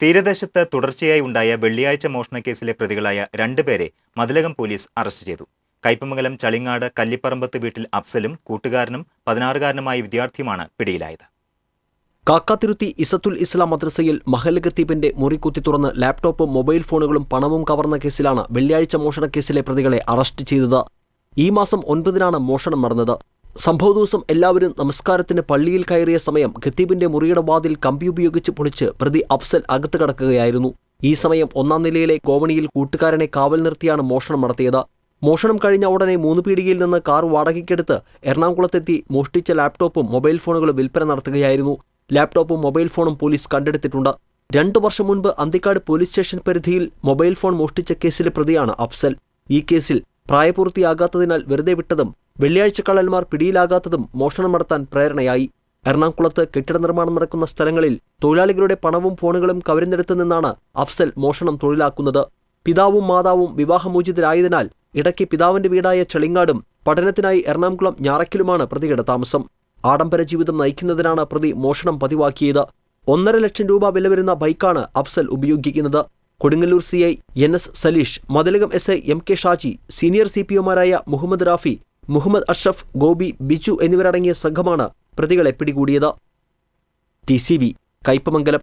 തീരദേശത്ത് തുടർച്ചയായി ഉണ്ടായ വെള്ളിയാഴ്ച മോഷണക്കേസിലെ പ്രതികളായ രണ്ടുപേരെ മതിലകം പോലീസ് അറസ്റ്റ് ചെയ്തു. കയ്പമംഗലം ചളിങ്ങാട് കല്ലിപ്പറമ്പത്ത് വീട്ടിൽ അഫ്സലും കൂട്ടുകാരനും പതിനാറുകാരനുമായ വിദ്യാർത്ഥിയുമാണ് പിടിയിലായത്. കാക്കാത്തിരുത്തി ഇസത്തുൽ ഇസ്ലാം മദ്രസയിൽ മഹൽ ഖത്തീബിന്റെ മുറി കുത്തി തുറന്ന് ലാപ്ടോപ്പും മൊബൈൽ ഫോണുകളും പണവും കവർന്ന കേസിലാണ് വെള്ളിയാഴ്ച മോഷണക്കേസിലെ പ്രതികളെ അറസ്റ്റ് ചെയ്തത്. ഈ മാസം ഒൻപതിനാണ് മോഷണം നടന്നത്. സംഭവ ദിവസം എല്ലാവരും നമസ്കാരത്തിന് പള്ളിയിൽ കയറിയ സമയം ഖത്തീബിന്റെ മുറിയുടെ വാതിൽ കമ്പി ഉപയോഗിച്ച് പൊളിച്ച് പ്രതി അഫ്സൽ അകത്ത് കടക്കുകയായിരുന്നു. ഈ സമയം ഒന്നാം നിലയിലെ കോവണിയിൽ കൂട്ടുകാരനെ കാവൽ നിർത്തിയാണ് മോഷണം നടത്തിയത്. മോഷണം കഴിഞ്ഞ ഉടനെ മൂന്ന് പീടികയിൽ നിന്ന് കാർ വാടകയ്ക്കെടുത്ത് എറണാകുളത്തെത്തി മോഷ്ടിച്ച ലാപ്ടോപ്പും മൊബൈൽ ഫോണുകളും വിൽപ്പന നടത്തുകയായിരുന്നു. ലാപ്ടോപ്പും മൊബൈൽ ഫോണും പോലീസ് കണ്ടെടുത്തിട്ടുണ്ട്. രണ്ടു വർഷം മുൻപ് അന്തിക്കാട് പോലീസ് സ്റ്റേഷൻ പരിധിയിൽ മൊബൈൽ ഫോൺ മോഷ്ടിച്ച കേസിലെ പ്രതിയാണ് അഫ്സൽ. ഈ കേസിൽ പ്രായപൂർത്തിയാകാത്തതിനാൽ വെറുതെ വിട്ടതും വെള്ളിയാഴ്ച കള്ളന്മാർ പിടിയിലാകാത്തതും മോഷണം നടത്താൻ പ്രേരണയായി. എറണാകുളത്ത് കെട്ടിട നിർമ്മാണം നടക്കുന്ന സ്ഥലങ്ങളിൽ തൊഴിലാളികളുടെ പണവും ഫോണുകളും കവരുന്നിടത്തു നിന്നാണ് അഫ്സൽ മോഷണം തൊഴിലാക്കുന്നത്. പിതാവും മാതാവും വിവാഹമോചിതരായതിനാൽ ഇടയ്ക്ക് പിതാവിന്റെ വീടായ ചെളിങ്ങാടും പഠനത്തിനായി എറണാകുളം ഞാറയ്ക്കലുമാണ് പ്രതിയുടെ താമസം. ആഡംബര ജീവിതം നയിക്കുന്നതിനാണ് പ്രതി മോഷണം പതിവാക്കിയത്. ഒന്നര ലക്ഷം രൂപ വില വരുന്ന ബൈക്കാണ് അഫ്സൽ ഉപയോഗിക്കുന്നത്. Kodungallur C I N S Saleesh Mathilakam S I M K Shaji senior C P ഒമാരായ Muhammad Rafi Muhammad Ashraf Gopi Biju എന്നിവരടങ്ങിയ സംഘമാണ് പ്രതികളെ പിടികൂടിയത്. T C Kaipamangalam.